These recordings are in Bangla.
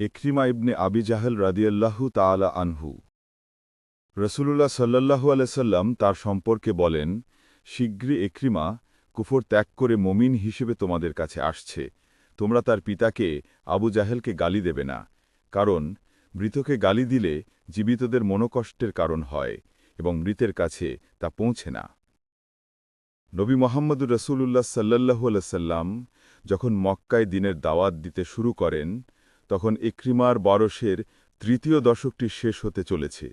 ইক্রিমা ইবনে আবি জাহেল রাদিয়াল্লাহু তাআলা আনহু। রসুলুল্লাহ সাল্লাল্লাহু আলাইসাল্লাম তার সম্পর্কে বলেন, শীঘ্রই এক্রিমা কুফর ত্যাগ করে মমিন হিসেবে তোমাদের কাছে আসছে। তোমরা তার পিতাকে আবু জাহেলকে গালি দেবে না। কারণ, মৃতকে গালি দিলে জীবিতদের মনোকষ্টের কারণ হয় এবং মৃতের কাছে তা পৌঁছে না। নবী মোহাম্মদুর রসুল্লাহ সাল্লাল্লাহু আলাইসাল্লাম যখন মক্কায় দিনের দাওয়াত দিতে শুরু করেন তখন ইক্রিমার বরসের তৃতীয় দশকটি শেষ হতে চলেছে।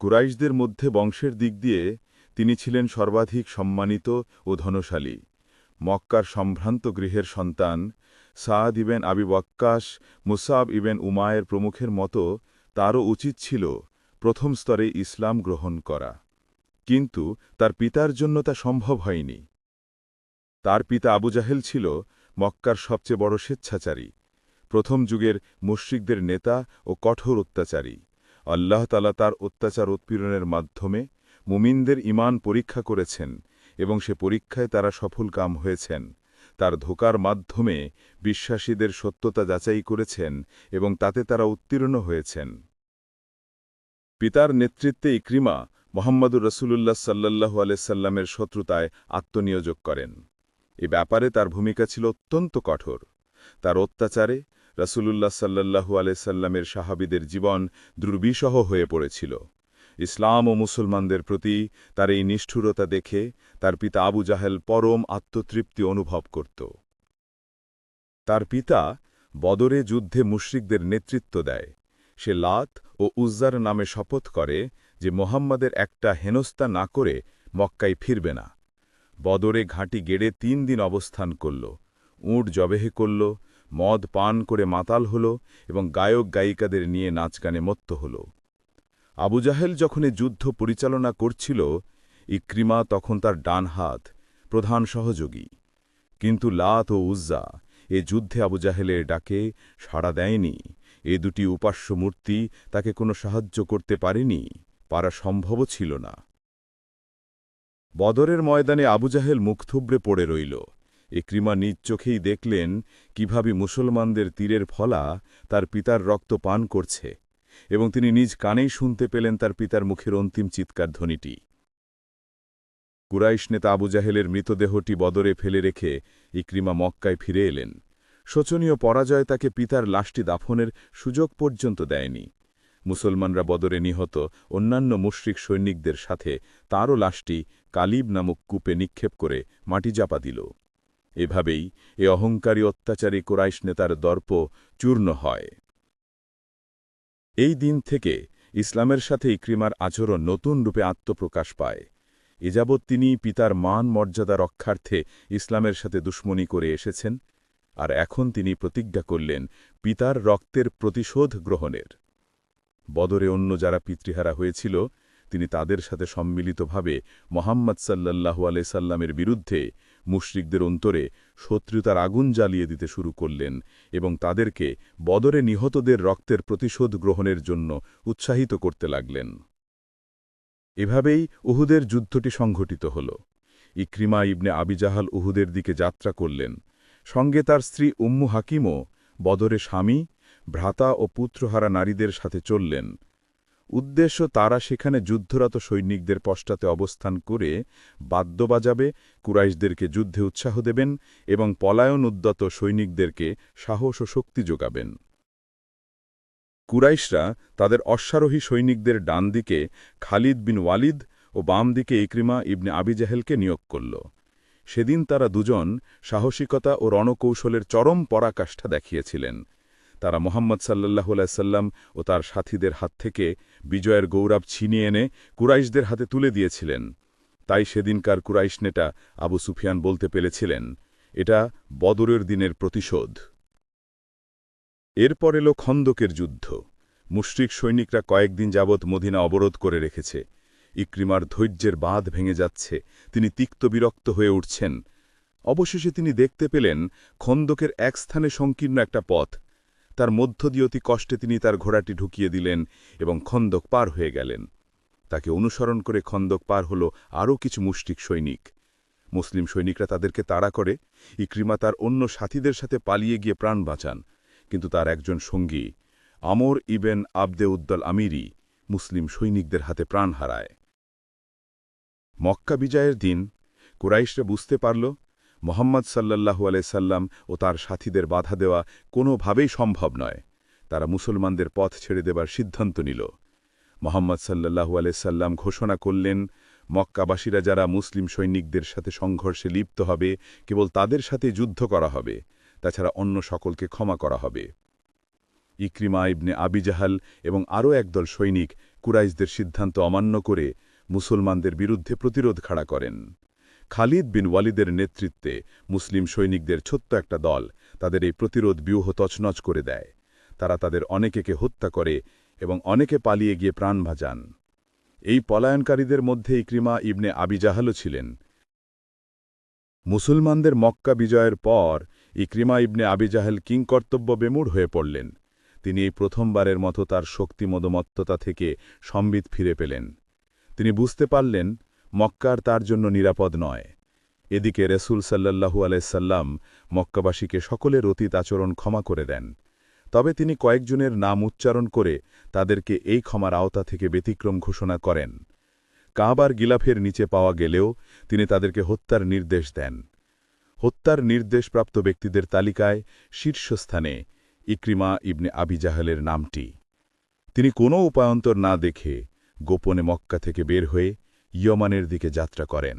কুরাইশদের মধ্যে বংশের দিক দিয়ে তিনি ছিলেন সর্বাধিক সম্মানিত ও ধনশালী। মক্কার সম্ভ্রান্ত গৃহের সন্তান সাদ ইবেন আবি ওয়াক্কাস মুসাব ইবেন উমায়ের প্রমুখের মতো তারও উচিত ছিল প্রথম স্তরে ইসলাম গ্রহণ করা। কিন্তু তার পিতার জন্য তা সম্ভব হয়নি। তার পিতা আবু জাহেল ছিল মক্কার সবচেয়ে বড় স্বেচ্ছাচারী। প্রথম যুগের মুশ্রিকদের নেতা ও কঠোর অত্যাচারী। আল্লাহ তালা তার অত্যাচার উৎপীড়নের মাধ্যমে মুমিনদের ইমান পরীক্ষা করেছেন এবং সে পরীক্ষায় তারা সফল কাম হয়েছেন। তার ধোকার মাধ্যমে বিশ্বাসীদের সত্যতা যাচাই করেছেন এবং তাতে তারা উত্তীর্ণ হয়েছেন। পিতার নেতৃত্বে ইক্রিমা মোহাম্মদুর রসুলুল্লাহ সাল্লাহু আলাইসাল্লামের শত্রুতায় আত্মনিয়োজক করেন। এ ব্যাপারে তার ভূমিকা ছিল অত্যন্ত কঠোর। তার অত্যাচারে রসুলুল্লাহ সাল্লাহু আলাইসাল্লামের সাহাবিদের জীবন দুর্বিষহ হয়ে পড়েছিল। ইসলাম ও মুসলমানদের প্রতি তার এই নিষ্ঠুরতা দেখে তার পিতা আবু জাহেল পরম আত্মতৃপ্তি অনুভব করত। তার পিতা বদরে যুদ্ধে মুশরিকদের নেতৃত্ব দেয়। সে লাত ও উজ্জার নামে শপথ করে যে মোহাম্মদের একটা হেনস্তা না করে মক্কায় ফিরবে না। বদরে ঘাঁটি গেড়ে তিন দিন অবস্থান করল, উঁট জবেহে করল মদ পান করে মাতাল হল এবং গায়ক গায়িকাদের নিয়ে নাচগানে মত্ত হল। আবু জাহেল যখন যুদ্ধ পরিচালনা করছিল, ইক্রিমা তখন তার ডান হাত প্রধান সহযোগী। কিন্তু লাত ও উজ্জা এ যুদ্ধে আবু জাহেলের ডাকে সাড়া দেয়নি। এ দুটি উপাস্য মূর্তি তাকে কোনো সাহায্য করতে পারেনি, পারা সম্ভবও ছিল না। বদরের ময়দানে আবু জাহেল মুখ থুবড়ে পড়ে রইল। এক্রিমা নিজ চোখেই দেখলেন কীভাবে মুসলমানদের তীরের ফলা তার পিতার রক্ত পান করছে এবং তিনি নিজ কানেই শুনতে পেলেন তার পিতার মুখের অন্তিম চিৎকার ধ্বনিটি। কুরাইশ নেতা আবু জাহেলের মৃতদেহটি বদরে ফেলে রেখে ইক্রিমা মক্কায় ফিরে এলেন। শোচনীয় পরাজয় তাকে পিতার লাশটি দাফনের সুযোগ পর্যন্ত দেয়নি। মুসলমানরা বদরে নিহত অন্যান্য মুশরিক সৈনিকদের সাথে তাঁরও লাশটি কালিব নামক কূপে নিক্ষেপ করে মাটি চাপা দিল। এভাবেই এ অহংকারী অত্যাচারী কোরাইশ নেতার দর্প চূর্ণ হয়। এই দিন থেকে ইসলামের সাথে ইক্রিমার আচরণ নতুন রূপে আত্মপ্রকাশ পায়। এযাবৎ তিনি পিতার মান মর্যাদা রক্ষার্থে ইসলামের সাথে দুশ্মনী করে এসেছেন আর এখন তিনি প্রতিজ্ঞা করলেন পিতার রক্তের প্রতিশোধ গ্রহণের। বদরে অন্য যারা পিতৃহারা হয়েছিল, তিনি তাদের সাথে সম্মিলিতভাবে মোহাম্মদ সাল্লাল্লাহু আলাইসাল্লামের বিরুদ্ধে মুশরিকদের অন্তরে শত্রুতার আগুন জ্বালিয়ে দিতে শুরু করলেন এবং তাদেরকে বদরে নিহতদের রক্তের প্রতিশোধ গ্রহণের জন্য উৎসাহিত করতে লাগলেন। এভাবেই উহুদের যুদ্ধটি সংঘটিত হল। ইক্রিমা ইবনে আবিজাহাল উহুদের দিকে যাত্রা করলেন। সঙ্গে তার স্ত্রী উম্মু হাকিমও বদরে স্বামী, ভ্রাতা ও পুত্রহারা নারীদের সাথে চললেন। উদ্দেশ্য তারা সেখানে যুদ্ধরত সৈনিকদের পশ্চাতে অবস্থান করে বাদ্য বাজাবে, কুরাইশদেরকে যুদ্ধে উৎসাহ দেবেন এবং পলায়ন উদ্যত সৈনিকদেরকে সাহস ও শক্তি যোগাবেন। কুরাইশরা তাদের অশ্বারোহী সৈনিকদের ডান দিকে খালিদ বিন ওয়ালিদ ও বাম দিকে ইক্রিমা ইবনে আবিজাহেলকে নিয়োগ করল। সেদিন তারা দুজন সাহসিকতা ও রণকৌশলের চরম পরাকাষ্ঠা দেখিয়েছিলেন। তারা মোহাম্মদ সাল্লাহ সাল্লাম ও তার সাথীদের হাত থেকে বিজয়ের গৌরব ছিনিয়ে এনে কুরাইশদের হাতে তুলে দিয়েছিলেন। তাই সেদিনকার কুরাইশ নেতা আবু সুফিয়ান বলতে পেরেছিলেন, এটা বদরের দিনের প্রতিশোধ। এরপর এলো খন্দকের যুদ্ধ। মুশরিক সৈনিকরা কয়েকদিন যাবৎ মদিনা অবরোধ করে রেখেছে। ইক্রিমার ধৈর্যের বাঁধ ভেঙে যাচ্ছে। তিনি তিক্ত বিরক্ত হয়ে উঠছেন। অবশেষে তিনি দেখতে পেলেন, খন্দকের এক স্থানে সংকীর্ণ একটা পথ। তার মধ্য দিয়ে অতি কষ্টে তিনি তার ঘোড়াটি ঢুকিয়ে দিলেন এবং খন্দক পার হয়ে গেলেন। তাকে অনুসরণ করে খন্দক পার হল আরও কিছু মুষ্টিক সৈনিক। মুসলিম সৈনিকরা তাদেরকে তাড়া করে, ইক্রিমা তার অন্য সাথীদের সাথে পালিয়ে গিয়ে প্রাণ বাঁচান। কিন্তু তার একজন সঙ্গী, আমর ইবেন আবদে উদ্দল আমিরি, মুসলিম সৈনিকদের হাতে প্রাণ হারায়। মক্কা বিজয়ের দিন কুরাইশরা বুঝতে পারল মোহাম্মদ সাল্লাল্লাহু সাল্লাম ও তার সাথীদের বাধা দেওয়া কোনোভাবেই সম্ভব নয়। তারা মুসলমানদের পথ ছেড়ে দেবার সিদ্ধান্ত নিল। মোহাম্মদ সাল্লাল্লাহু সাল্লাম ঘোষণা করলেন, মক্কাবাসীরা যারা মুসলিম সৈনিকদের সাথে সংঘর্ষে লিপ্ত হবে, কেবল তাদের সাথে যুদ্ধ করা হবে, তাছাড়া অন্য সকলকে ক্ষমা করা হবে। ইক্রিমা ইবনে আবিজাহাল এবং আরও একদল সৈনিক কুরাইশদের সিদ্ধান্ত অমান্য করে মুসলমানদের বিরুদ্ধে প্রতিরোধ খাড়া করেন। খালিদ বিন ওয়ালিদের নেতৃত্বে মুসলিম সৈনিকদের ছোট্ট একটা দল তাদের এই প্রতিরোধ ব্যূহ তছনছ করে দেয়। তারা তাদের অনেকেকে হত্যা করে এবং অনেকে পালিয়ে গিয়ে প্রাণ ভাজান। এই পলায়নকারীদের মধ্যে ইক্রিমা ইবনে আবিজাহালও ছিলেন। মুসলমানদের মক্কা বিজয়ের পর ইক্রিমা ইবনে আবিজাহেল কিংকর্তব্য বেমূঢ় হয়ে পড়লেন। তিনি এই প্রথমবারের মতো তার শক্তি মদমত্ততা থেকে সম্বিত ফিরে পেলেন। তিনি বুঝতে পারলেন মক্কার তার জন্য নিরাপদ নয়। এদিকে রসুল সাল্লাহু আলাইসাল্লাম মক্কাবাসীকে সকলের অতীত আচরণ ক্ষমা করে দেন। তবে তিনি কয়েকজনের নাম উচ্চারণ করে তাদেরকে এই ক্ষমার আওতা থেকে ব্যতিক্রম ঘোষণা করেন। কাবার গিলাফের নিচে পাওয়া গেলেও তিনি তাদেরকে হত্যার নির্দেশ দেন। হত্যার নির্দেশপ্রাপ্ত ব্যক্তিদের তালিকায় শীর্ষস্থানে ইক্রিমা ইবনে আবিজাহালের নামটি। তিনি কোনো উপায়ন্তর না দেখে গোপনে মক্কা থেকে বের হয়ে ইয়মানের দিকে যাত্রা করেন।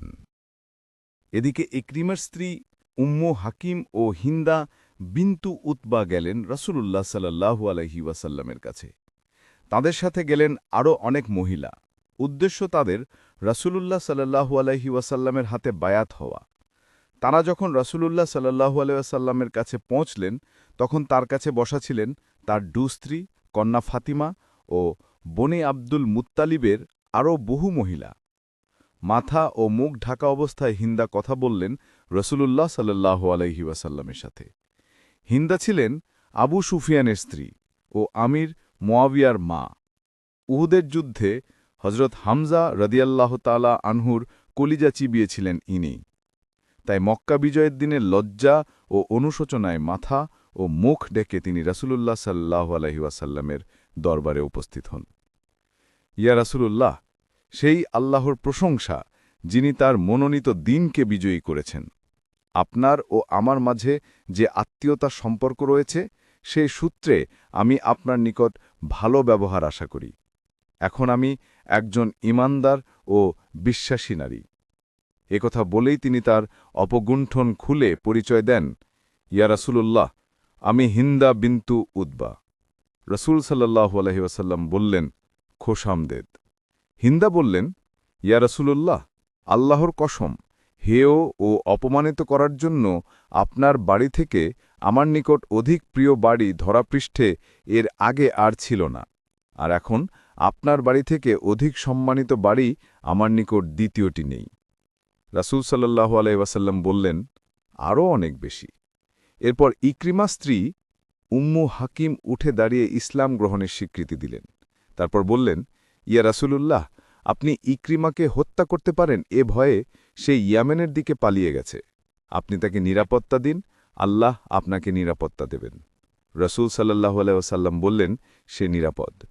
এদিকে ইক্রিমার স্ত্রী উম্মু হাকিম ও হিন্দা বিন্তু উতবা গেলেন রসুলুল্লাহ সাল্লাহু আলহি ওয়াসাল্লামের কাছে। তাদের সাথে গেলেন আরও অনেক মহিলা। উদ্দেশ্য তাদের রসুলুল্লাহ সাল্লাহু আলহি ওয়াসাল্লামের হাতে বায়াত হওয়া। তারা যখন রসুলুল্লাহ সাল্লাহু আলহাসাল্লামের কাছে পৌঁছলেন, তখন তার কাছে বসা ছিলেন তার ডু স্ত্রী, কন্যা ফাতিমা ও বনে আব্দুল মুত্তালিবের আরও বহু মহিলা। মাথা ও মুখ ঢাকা অবস্থায় হিন্দা কথা বললেন রসুলুল্লাহ সাল্লাহ আলহি ওয়াসাল্লামের সাথে। হিন্দা ছিলেন আবু সুফিয়ানের স্ত্রী ও আমির মোয়াবিয়ার মা। উহুদের যুদ্ধে হজরত হামজা রদিয়াল্লাহ তালা আনহুর কলিজা চিবিয়েছিলেন ইনি। তাই মক্কা বিজয়ের দিনে লজ্জা ও অনুশোচনায় মাথা ও মুখ ডেকে তিনি রাসুলুল্লাহ সাল্লাহ আলহিউসাল্লামের দরবারে উপস্থিত হন। ইয়া রাসুলুল্লাহ সেই আল্লাহর প্রশংসা, যিনি তার মনোনীত দিনকে বিজয়ী করেছেন। আপনার ও আমার মাঝে যে আত্মীয়তা সম্পর্ক রয়েছে সেই সূত্রে আমি আপনার নিকট ভালো ব্যবহার আশা করি। এখন আমি একজন ইমানদার ও বিশ্বাসী নারী। একথা বলেই তিনি তার অপগুণ্ঠন খুলে পরিচয় দেন, ইয়া রাসুলুল্লাহ, আমি হিন্দা বিন্তু উদ্বা রসুল সাল্লাহু আলহি ওয়াসাল্লাম বললেন খোশামদেদ হিন্দা বললেন, ইয়া রসুলুল্লাহ, আল্লাহর কসম, হেয় ও অপমানিত করার জন্য আপনার বাড়ি থেকে আমার নিকট অধিক প্রিয় বাড়ি ধরাপৃষ্ঠে এর আগে আর ছিল না। আর এখন আপনার বাড়ি থেকে অধিক সম্মানিত বাড়ি আমার নিকট দ্বিতীয়টি নেই। রাসুল সাল্লাহ আলাইসাল্লাম বললেন, আরও অনেক বেশি। এরপর ইক্রিমা স্ত্রী উম্মু হাকিম উঠে দাঁড়িয়ে ইসলাম গ্রহণের স্বীকৃতি দিলেন। তারপর বললেন ইয়া রাসুলুল্লাহ, আপনি ইক্রিমাকে হত্যা করতে পারেন, এ ভয়ে সে ইয়ামেনের দিকে পালিয়ে গেছে। আপনি তাকে নিরাপত্তা দিন, আল্লাহ আপনাকে নিরাপত্তা দেবেন। রসুল সাল্লাহ আলাইসাল্লাম বললেন, সে নিরাপদ।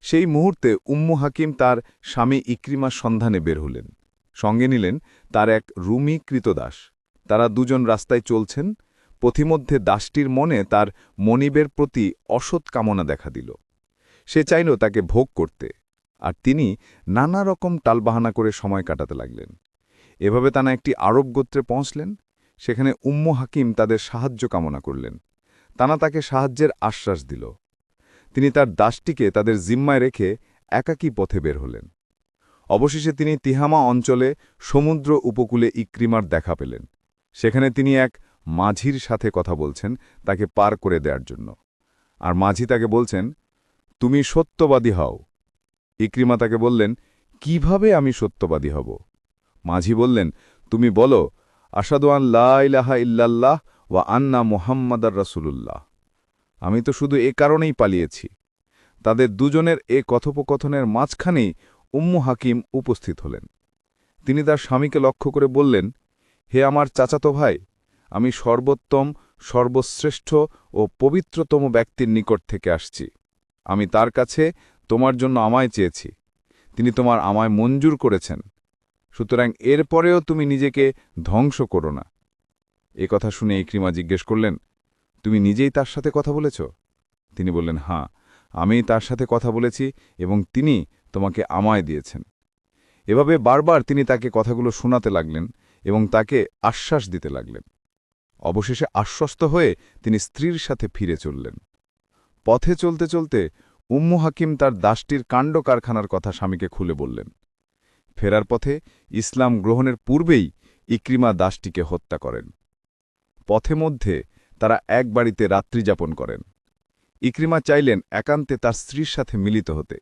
সেই মুহূর্তে উম্মু হাকিম তার স্বামী ইক্রিমার সন্ধানে বের হলেন। সঙ্গে নিলেন তার এক রুমি কৃতদাস। তারা দুজন রাস্তায় চলছেন, পথিমধ্যে দাসটির মনে তার মনিবের প্রতি অসৎ কামনা দেখা দিল। সে চাইল তাকে ভোগ করতে। আর তিনি নানা রকম টালবাহানা করে সময় কাটাতে লাগলেন। এভাবে তারা একটি আরব গোত্রে পৌঁছলেন, সেখানে উম্ম হাকিম তাদের সাহায্য কামনা করলেন। তানা তাকে সাহায্যের আশ্বাস দিল। তিনি তার দাসটিকে তাদের জিম্মায় রেখে একাকী পথে বের হলেন। অবশেষে তিনি তিহামা অঞ্চলে সমুদ্র উপকূলে ইক্রিমার দেখা পেলেন। সেখানে তিনি এক মাঝির সাথে কথা বলছেন তাকে পার করে দেওয়ার জন্য। আর মাঝি তাকে বলছেন, তুমি সত্যবাদী হও। ইক্রিমা তাকে বললেন, কীভাবে আমি সত্যবাদী হব? মাঝি বললেন, তুমি বলো আসাদোয়ান লাহা ইল্লাল্লাহ ওয়া আন্না মোহাম্মদার রসুলুল্লাহ। আমি তো শুধু এ কারণেই পালিয়েছি। তাদের দুজনের এ কথোপকথনের মাঝখানেই উম্মু হাকিম উপস্থিত হলেন। তিনি তার স্বামীকে লক্ষ্য করে বললেন, হে আমার চাচাতো ভাই, আমি সর্বোত্তম, সর্বশ্রেষ্ঠ ও পবিত্রতম ব্যক্তির নিকট থেকে আসছি। আমি তার কাছে তোমার জন্য আমায় চেয়েছি। তিনি তোমার আমায় মঞ্জুর করেছেন। সুতরাং এরপরেও তুমি নিজেকে ধ্বংস করো না। এ কথা শুনে ইক্রিমা জিজ্ঞেস করলেন, তুমি নিজেই তার সাথে কথা বলেছ? তিনি বললেন, হাঁ আমি তার সাথে কথা বলেছি এবং তিনি তোমাকে আমায় দিয়েছেন। এভাবে বারবার তিনি তাকে কথাগুলো শোনাতে লাগলেন এবং তাকে আশ্বাস দিতে লাগলেন। অবশেষে আশ্বস্ত হয়ে তিনি স্ত্রীর সাথে ফিরে চললেন। পথে চলতে চলতে উম্মু হাকিম তার দাসটির কাণ্ড কারখানার কথা স্বামীকে খুলে বললেন। ফেরার পথে ইসলাম গ্রহণের পূর্বেই ইক্রিমা দাসটিকে হত্যা করেন। পথে মধ্যে তারা এক বাড়িতে রাত্রিযাপন করেন। ইক্রিমা চাইলেন একান্তে তার স্ত্রীর সাথে মিলিত হতে।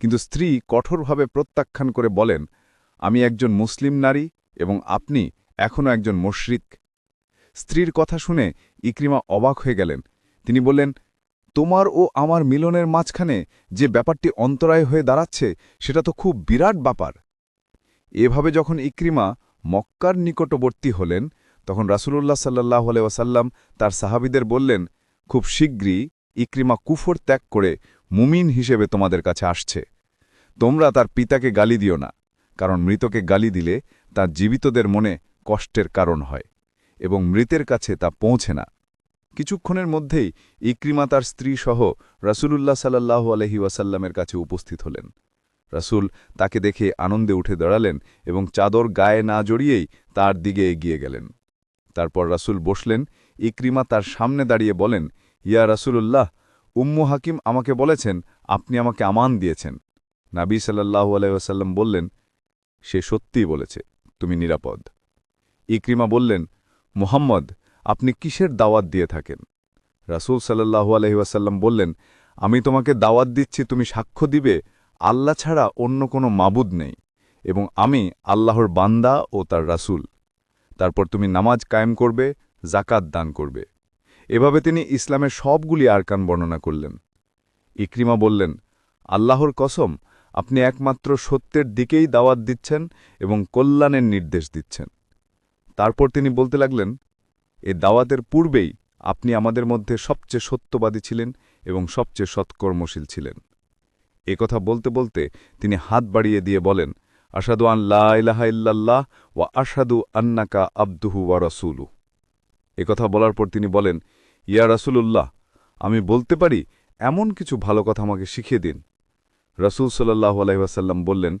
কিন্তু স্ত্রী কঠোরভাবে প্রত্যাখ্যান করে বলেন, আমি একজন মুসলিম নারী এবং আপনি এখনও একজন মুশরিক। স্ত্রীর কথা শুনে ইক্রিমা অবাক হয়ে গেলেন। তিনি বললেন তোমার ও আমার মিলনের মাঝখানে যে ব্যাপারটি অন্তরায় হয়ে দাঁড়াচ্ছে, সেটা তো খুব বিরাট ব্যাপার। এভাবে যখন ইক্রিমা মক্কার নিকটবর্তী হলেন, তখন রাসূলুল্লাহ সাল্লাহ ওয়াসাল্লাম তার সাহাবিদের বললেন, খুব শীঘ্রই ইক্রিমা কুফর ত্যাগ করে মুমিন হিসেবে তোমাদের কাছে আসছে। তোমরা তার পিতাকে গালি দিও না, কারণ মৃতকে গালি দিলে তা জীবিতদের মনে কষ্টের কারণ হয় এবং মৃতের কাছে তা পৌঁছে না। কিছুক্ষণের মধ্যেই ইক্রিমা তার স্ত্রী সহ রাসূলুল্লাহ সাল্লাহু আলহি ওয়াসাল্লামের কাছে উপস্থিত হলেন। রাসূল তাকে দেখে আনন্দে উঠে দাঁড়ালেন এবং চাদর গায়ে না জড়িয়েই তার দিকে এগিয়ে গেলেন। তারপর রাসূল বসলেন, ইক্রিমা তার সামনে দাঁড়িয়ে বলেন, ইয়া রাসূলুল্লাহ, উম্মু হাকিম আমাকে বলেছেন, আপনি আমাকে আমান দিয়েছেন। নাবী সাল্লাহু আলাইসাল্লাম বললেন, সে সত্যিই বলেছে, তুমি নিরাপদ। ইক্রিমা বললেন, মুহাম্মদ আপনি কিসের দাওয়াত দিয়ে থাকেন? রাসূল সাল্লাহু আলহিউসাল্লাম বললেন, আমি তোমাকে দাওয়াত দিচ্ছি, তুমি সাক্ষ্য দিবে, আল্লাহ ছাড়া অন্য কোনো মাবুদ নেই, এবং আমি আল্লাহর বান্দা ও তার রাসূল। তারপর তুমি নামাজ কায়েম করবে জাকাত দান করবে। এভাবে তিনি ইসলামের সবগুলি আরকান বর্ণনা করলেন। ইক্রিমা বললেন, আল্লাহর কসম, আপনি একমাত্র সত্যের দিকেই দাওয়াত দিচ্ছেন এবং কল্যাণের নির্দেশ দিচ্ছেন। তারপর তিনি বলতে লাগলেন এ দাওয়াতের পূর্বেই আপনি আমাদের মধ্যে সবচেয়ে সত্যবাদী ছিলেন এবং সবচেয়ে সৎকর্মশীল ছিলেন। এ কথা বলতে বলতে তিনি হাত বাড়িয়ে দিয়ে বলেন আসাদু আন লাহা ইল্লাল্লাহ আসাদু আন্নাকা আব্দুহু ওয়া রসুলু এ কথা বলার পর তিনি বলেন, ইয়া রাসূলুল্লাহ, আমি বলতে পারি এমন কিছু ভালো কথা আমাকে শিখিয়ে দিন। রসুল সাল্লাহ আলহিহাসাল্লাম বললেন,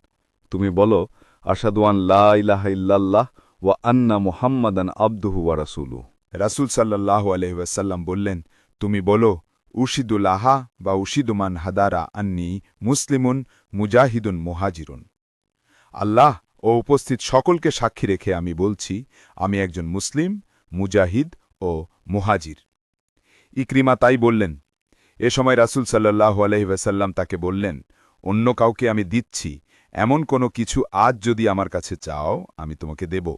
তুমি বলো আসাদুয়ান লা ইলাহা ইল্লাল্লাহ ওয়া আন্না মুহাম্মাদান আব্দুহু ওয়া রাসূলু রাসুল সাল্লাহ আলহিবাসাল্লাম বললেন, তুমি বলো, উশিদুল আহা বা উশিদুমান হাদারা আন্নি মুসলিমুন মুজাহিদুন মুহাজিরুন। আল্লাহ ও উপস্থিত সকলকে সাক্ষী রেখে আমি বলছি, আমি একজন মুসলিম, মুজাহিদ ও মুহাজির। ইক্রিমা তাই বললেন, এ সময় রাসুল সাল্লাহ আলহিবাসাল্লাম তাকে বললেন, অন্য কাউকে আমি দিচ্ছি, এমন কোনো কিছু আজ যদি আমার কাছে চাও, আমি তোমাকে দেব।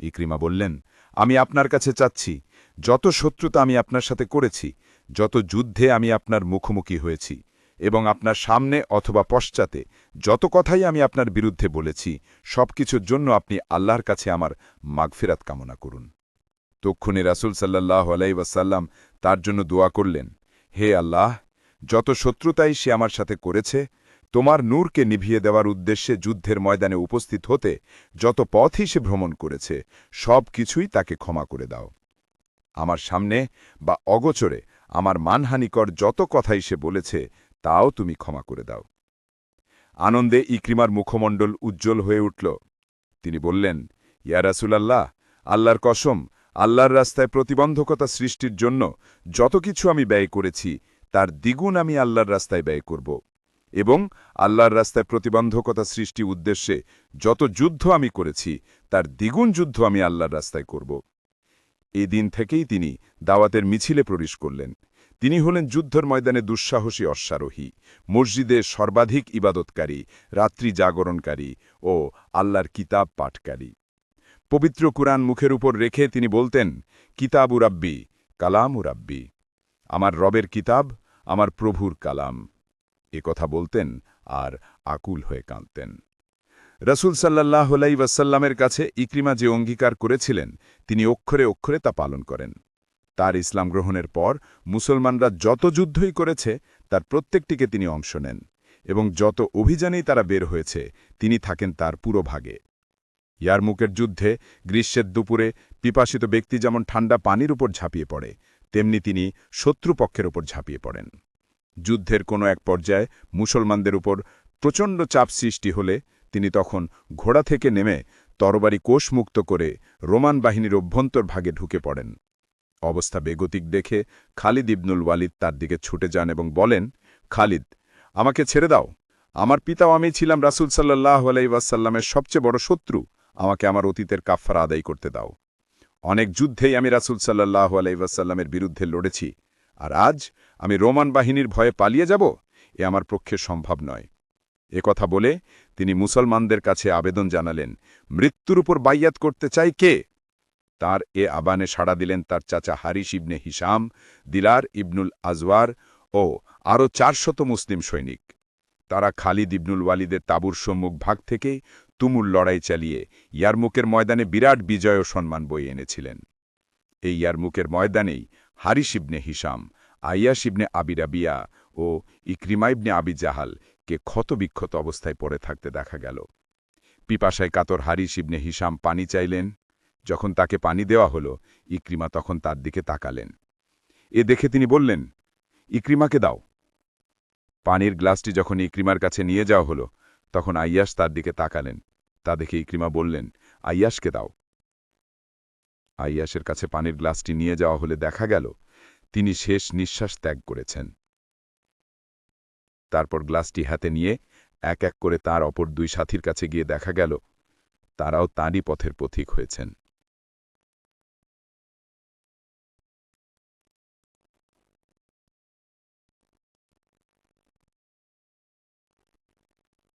ইক্রিমা বললেন আমি আপনার কাছে চাচ্ছি, যত শত্রুতা আমি আপনার সাথে করেছি, যত যুদ্ধে আমি আপনার মুখোমুখি হয়েছি এবং আপনার সামনে অথবা পশ্চাতে যত কথাই আমি আপনার বিরুদ্ধে বলেছি, সবকিছুর জন্য আপনি আল্লাহর কাছে আমার মাগফিরাত কামনা করুন। তক্ষণে রাসুল সাল্লাহ আলাইসাল্লাম তার জন্য দোয়া করলেন, হে আল্লাহ, যত শত্রুতাই সে আমার সাথে করেছে তোমার নূরকে নিভিয়ে দেওয়ার উদ্দেশ্যে যুদ্ধের ময়দানে উপস্থিত হতে যত পথই সে ভ্রমণ করেছে, সব কিছুই তাকে ক্ষমা করে দাও। আমার সামনে বা অগোচরে আমার মানহানিকর যত কথাই সে বলেছে, তাও তুমি ক্ষমা করে দাও। আনন্দে ইক্রিমার মুখমণ্ডল উজ্জ্বল হয়ে উঠল। তিনি বললেন, ইয়া রাসুলাল্লাহ, আল্লাহর কসম, আল্লাহর রাস্তায় প্রতিবন্ধকতা সৃষ্টির জন্য যত কিছু আমি ব্যয় করেছি, তার দ্বিগুণ আমি আল্লাহর রাস্তায় ব্যয় করব। এবং আল্লাহর রাস্তায় প্রতিবন্ধকতা সৃষ্টি উদ্দেশ্যে যত যুদ্ধ আমি করেছি, তার দ্বিগুণ যুদ্ধ আমি আল্লাহর রাস্তায় করব। এই দিন থেকেই তিনি দাওয়াতের মিছিলে প্রবেশ করলেন। তিনি হলেন যুদ্ধর ময়দানে দুঃসাহসী অশ্বারোহী, মসজিদে সর্বাধিক ইবাদতকারী, রাত্রি জাগরণকারী ও আল্লাহর কিতাব পাঠকারী। পবিত্র কুরআন মুখের উপর রেখে তিনি বলতেন, কিতাব উরাব্বি কালাম উরাব্বি আমার রবের কিতাব, আমার প্রভুর কালাম। এ কথা বলতেন আর আকুল হয়ে কাঁদতেন। রসুল সাল্লাহ ওয়াসাল্লামের কাছে ইক্রিমা যে অঙ্গীকার করেছিলেন, তিনি অক্ষরে অক্ষরে তা পালন করেন। তার ইসলাম গ্রহণের পর মুসলমানরা যত যুদ্ধই করেছে, তার প্রত্যেকটিকে তিনি অংশ নেন এবং যত অভিযানেই তারা বের হয়েছে, তিনি থাকেন তার পুরো ভাগে। ইয়ারমুকের যুদ্ধে গ্রীষ্মের দুপুরে পিপাসিত ব্যক্তি যেমন ঠান্ডা পানির উপর ঝাঁপিয়ে পড়ে, তেমনি তিনি শত্রুপক্ষের উপর ঝাঁপিয়ে পড়েন। যুদ্ধের কোনো এক পর্যায়ে মুসলমানদের উপর প্রচণ্ড চাপ সৃষ্টি হলে তিনি তখন ঘোড়া থেকে নেমে তরবারি কোষমুক্ত করে রোমান বাহিনীর অভ্যন্তর ভাগে ঢুকে পড়েন। অবস্থা বেগতিক দেখে খালিদ ইবনুল ওয়ালিদ তার দিকে ছুটে যান এবং বলেন, খালিদ, আমাকে ছেড়ে দাও। আমার পিতাও আমি ছিলাম রাসুল সাল্লাহ আলাইসাল্লামের সবচেয়ে বড় শত্রু। আমাকে আমার অতীতের কাফারা আদায় করতে দাও। অনেক যুদ্ধেই আমি রাসুল সাল্লাহ আলাইসাল্লামের বিরুদ্ধে লড়েছি। আর আজ আমি রোমান বাহিনীর ভয়ে পালিয়ে যাব? এ আমার পক্ষে সম্ভব নয়। এ কথা বলে তিনি মুসলমানদের কাছে আবেদন জানালেন, মৃত্যুর উপর বাইয়াত করতে চাই কে? তার এ আবানে সাড়া দিলেন তার চাচা হারিস ইবনে হিসাম দিলার ইবনুল আজওয়ার ও আরও চারশত মুসলিম সৈনিক। তারা খালিদ ইবনুল ওয়ালিদের তাবুর সম্মুখ ভাগ থেকে তুমুল লড়াই চালিয়ে ইয়ারমুকের ময়দানে বিরাট বিজয় ও সম্মান বয়ে এনেছিলেন। এই ইয়ারমুকের ময়দানেই হারিস ইবনে হিসাম আইয়াস ইবনে আবিরাবিয়া ও ইক্রিমা ইবনে আবি জাহাল কে ক্ষতবিক্ষত অবস্থায় পড়ে থাকতে দেখা গেল। পিপাসায় কাতর হারিস ইবনে হিসাম পানি চাইলেন। যখন তাকে পানি দেওয়া হলো, ইক্রিমা তখন তার দিকে তাকালেন। এ দেখে তিনি বললেন, ইক্রিমাকে দাও। পানির গ্লাসটি যখন ইক্রিমার কাছে নিয়ে যাওয়া হলো, তখন আইয়াস তার দিকে তাকালেন। তা দেখে ইক্রিমা বললেন আইয়াসকে দাও। আইয়াসের কাছে পানির গ্লাসটি নিয়ে যাওয়া হলে দেখা গেল, তিনি শেষ নিঃশ্বাস ত্যাগ করেছেন। তারপর গ্লাসটি হাতে নিয়ে এক এক করে তার অপর দুই সাথীর কাছে গিয়ে দেখা গেল, তারাও তাঁরই পথের পথিক হয়েছেন।